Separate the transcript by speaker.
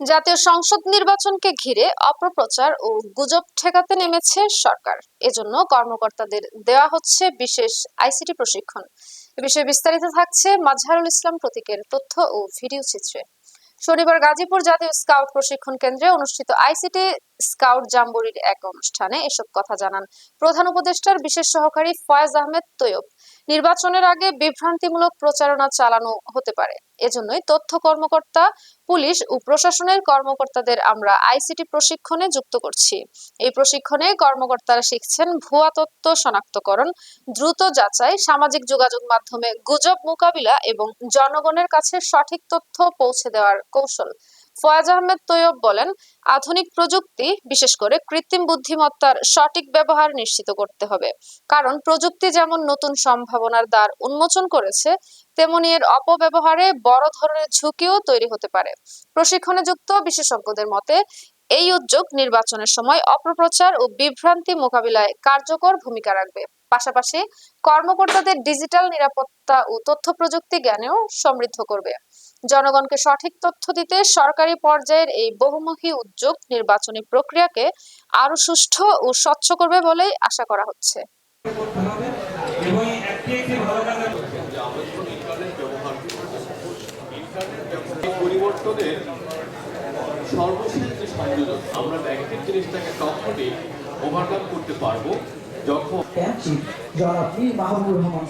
Speaker 1: জাতীয় সংসদ নির্বাচনকে ঘিরে অপপ্রচার ও গুজব ঠেকাতে নেমেছে সরকার। এজন্য কর্মকর্তাদের দেওয়া হচ্ছে বিশেষ আইসিটি প্রশিক্ষণ। এ বিষয়ে বিস্তারিত থাকছে মাজহারুল ইসলাম প্রতীকের তথ্য ও ভিডিও চিত্রে। শনিবার গাজীপুর জাতীয় স্কাউট প্রশিক্ষণ কেন্দ্রে অনুষ্ঠিত আইসিটি স্কাউট জাম্বরির এক অনুষ্ঠানে এসব কথা জানান প্রধান উপদেষ্টার বিশেষ সহকারী ফয়েজ আহমেদ তৈয়ব। নির্বাচনের আগে বিভ্রান্তিমূলক প্রচারণা চালানো হতে পারে। এজন্যই তথ্য কর্মকর্তা, পুলিশ ও প্রশাসনের কর্মকর্তাদের আমরা আইসিটি প্রশিক্ষণে যুক্ত করছি। এই প্রশিক্ষণে কর্মকর্তারা শিখছেন ভুয়া তথ্য শনাক্তকরণ, দ্রুত যাচাই, সামাজিক যোগাযোগ মাধ্যমে গুজব মোকাবিলা এবং জনগণের কাছে সঠিক তথ্য পৌঁছে দেওয়ার কৌশল। ফয়াজ আহমেদ তৈয়ব বলেন, আধুনিক প্রযুক্তি, বিশেষ করে কৃত্রিম বুদ্ধিমত্তার সঠিক ব্যবহার নিশ্চিত করতে হবে। কারণ প্রযুক্তি যেমন নতুন সম্ভাবনার দ্বার উন্মোচন করেছে, তেমনি এর অপব্যবহারে বড় ধরনের ঝুঁকিও তৈরি হতে পারে। প্রশিক্ষণে যুক্ত বিশেষজ্ঞদের মতে, এই উদ্যোগ নির্বাচনের সময় অপপ্রচার ও বিভ্রান্তি মোকাবিলায় কার্যকর ভূমিকা রাখবে। পাশাপাশি কর্মকর্তাদের ডিজিটাল নিরাপত্তা ও তথ্য প্রযুক্তি জ্ঞানেও সমৃদ্ধ করবে। জনগণকে সঠিক তথ্য দিতে সরকারি পর্যায়ের এই বহুমুখী উদ্যোগ নির্বাচনী প্রক্রিয়াকে আরও সুষ্ঠু ও স্বচ্ছ করবে বলেই আশা করা হচ্ছে।
Speaker 2: পরিবর্তনের সর্বশেষ যে সংযোজন আমরা নেগেটিভ জিনিসটাকে তখনই ওভারকাম করতে পারব যখন
Speaker 3: জনাব মীর রহমান